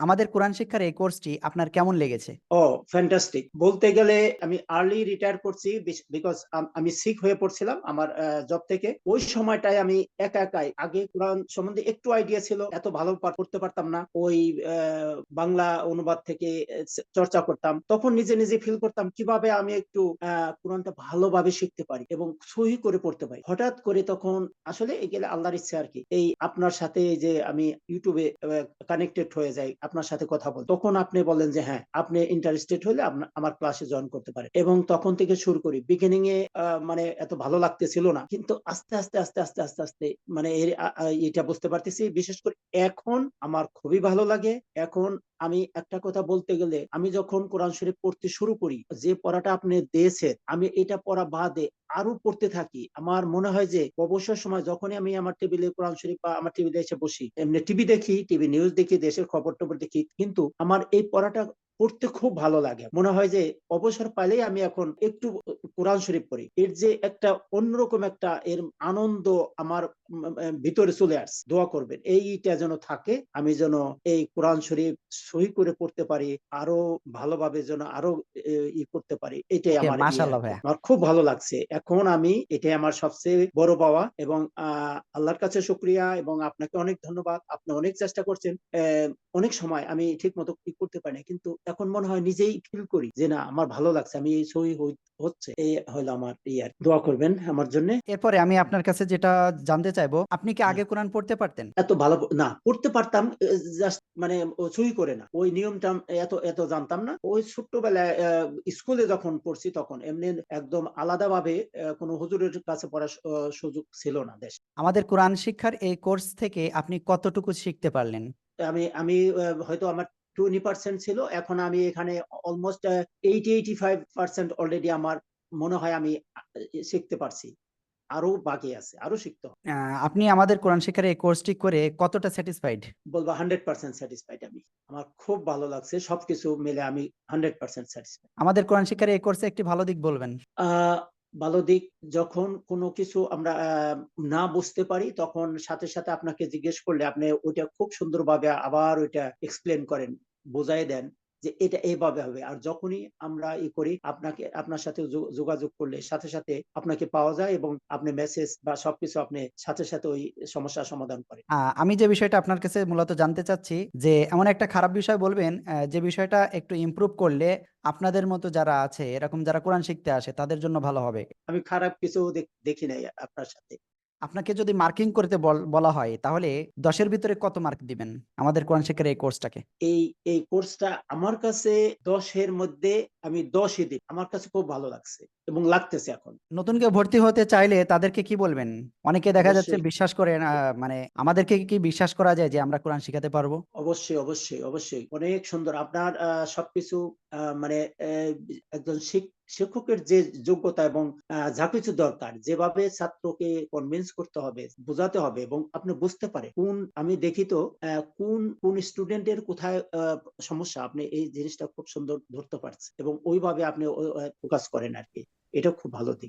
আমাদের কোরআন শিক্ষার এই কোর্সটি আপনার কেমন লেগেছে? ও ফ্যান্টাস্টিক বলতে গেলে আমি আর্লি রিটায়ার করছি বিকজ আমি সিক হয়ে পড়ছিলাম আমার জব থেকে। ওই সময়টায় আমি একা একাই, আগে কোরআন সম্বন্ধে একটু আইডিয়া ছিল, এত ভালো করতে পারতাম না। ওই বাংলা অনুবাদ থেকে চর্চা করতাম। তখন নিজে নিজে ফিল করতাম কীভাবে আমি একটু কোরআনটা ভালোভাবে শিখতে পারি এবং সহি করে পড়তে পারি। হঠাৎ করে তখন আসলে এগুলো আল্লাহর ইচ্ছে আর কি। এই আপনার সাথে যে আমি ইউটিউবে কানেক্টেড হয়ে যাই। আপনার সাথে কথা বল। তখন আপনি বলেন যে হ্যাঁ আপনি ইন্টারেস্টেড হলে আমার ক্লাসে জয়েন করতে পারে এবং তখন থেকে শুরু করি। বিগিনিং এ মানে এত ভালো লাগতেছিল না। কিন্তু আস্তে আস্তে আস্তে আস্তে আস্তে আস্তে মানে এটা বুঝতে পারতেছি। বিশেষ করে এখন আমার খুবই ভালো লাগে। এখন আমি একটা কথা বলতে গেলে, আমি যখন কোরআন শরীফ পড়তে শুরু করি, যে পড়াটা আপনি দিয়েছেন, আমি এটা পড়া বাদে আরও পড়তে থাকি। আমার মনে হয় যে অবসর সময় যখনই আমি আমার টেবিলে কোরআন শরীফ বা আমার টেবিলে এসে বসি, এমনি টিভি দেখি, টিভি নিউজ দেখি, দেশের খবর টবর দেখি, কিন্তু আমার এই পড়াটা পড়তে খুব ভালো লাগে। মনে হয় যে অবসর পাইলেই আমি এখন একটু কোরআন শরীফ পড়ি। এর যে একটা অন্যরকম একটা এর আনন্দ আমার ভিতরে চলে আসছে। দোয়া করবেন এইটা যেন থাকে আমি যেন এই কোরআন শরীফ সহি করে পড়তে পারি আরও ভালোভাবে যেন আরও ই করতে পারি এটাই আমার ইয়ে। আমার খুব ভালো লাগছে। এখন আমি এটাই আমার সবচেয়ে বড় পাওয়া এবং আহ, আল্লাহর কাছে শুক্রিয়া এবং আপনাকে অনেক ধন্যবাদ। আপনি অনেক চেষ্টা করছেন অনেক সময় আমি ঠিক মতো করতে পারি না কিন্তু এখন মনে হয় নিজেই ফিল করি যে না আমার ভালো লাগছে আমি এই সহি হই- হচ্ছে এই হলো আমার ইয়ার দোয়া করবেন আমার জন্য এরপরে আমি আপনার কাছে যেটা জানতে চাইব আপনি কি। আগে কোরআন পড়তে পারতেন? এত ভালো না পড়তে পারতাম জাস্ট মানে সই করে না ওই নিয়মটা এত এত জানতাম না ওই ছোট্টবেলায় স্কুলে যখন পড়ছি তখন এমনি একদম আলাদাভাবে কোনো হুজুরের কাছে পড়ার সুযোগ ছিল না দেশ আমাদের কোরআন শিক্ষার এই কোর্স থেকে আপনি কতটুকু শিখতে পারলেন? আমি আমি হয়তো আমার টোয়েন্টি পার্সেন্ট ছিল। এখন আমি এখানে almost eighty eighty five percent already আমার মনে হয় আমি শিখতে পারছি। আরও বাকি আছে আরও শিখতে হবে। আপনি আমাদের কোরআন শিক্ষার এই কোর্সটি করে কতটা স্যাটিসফাইড? বলব হান্ড্রেড পার্সেন্ট স্যাটিসফাইড আমি। আমার খুব ভালো লাগছে সবকিছু মিলে আমি হান্ড্রেড পার্সেন্ট স্যাটিসফাইড আমাদের কোরআন শিক্ষার এই কোর্সে একটি ভালো দিক বলবেন। আহ ভালো দিক যখন কোনো কিছু আমরা না বুঝতে পারি তখন সাথে সাথে আপনাকে জিজ্ঞেস করলে আপনি ওইটা খুব সুন্দরভাবে আবার ওইটা এক্সপ্লেন করেন। বোঝাই দেন যে এটা এইভাবে হবে। আর যখনই আমরা ই করি আপনাকে আপনার সাথে যোগাযোগ করলে সাথে সাথে আপনাকে পাওয়া যায় এবং আপনি মেসেজ বা সবকিছু আপনি সাথে সাথে ওই সমস্যার সমাধান করেন। আহ, আমি যে বিষয়টা আপনার কাছে মূলত জানতে চাচ্ছি যে এমন একটা খারাপ বিষয় বলবেন যে বিষয়টা একটু ইমপ্রুভ করলে আপনাদের মতো যারা আছে এরকম যারা কোরআন শিখতে আসে তাদের জন্য ভালো হবে। আমি খারাপ কিছু দেখি নাই আপনার সাথে। আপনাকে যদি মার্কিং করতে বল- হয়, তাহলে দশের ভিতরে কত মার্ক দিবেন? আমাদের কোরআন শিক্ষার এই কোর্সটাকে এই এই কোর্সটা আমার কাছে দশের মধ্যে আমি দশই দিই। আমার কাছে খুব ভালো লাগছে এবং লাগতেছে এখন। নতুন কেউ ভর্তি হতে চাইলে তাদেরকে কি বলবেন? অনেকে দেখা যাচ্ছে বিশ্বাস করে না মানে আমাদেরকে কি বিশ্বাস করা যায় যে আমরা কোরআন শিখাতে পারব? অবশ্যই অবশ্যই অবশ্যই। অনেক সুন্দর। আপনার সবকিছু মানে একজন শিক- শিক্ষকের যে যোগ্যতা এবং যা কিছু দরকার যেভাবে ছাত্রকে কনভিন্স করতে হবে বোঝাতে হবে এবং আপনি বুঝতে পারে কোন আমি দেখি তো কোন কোন স্টুডেন্টের কোথায় আহ, সমস্যা আপনি এই জিনিসটা খুব সুন্দর ধরতে পারছেন এবং ওইভাবে আপনি ফোকাস করেন আর কি এটা খুব ভালো দিক।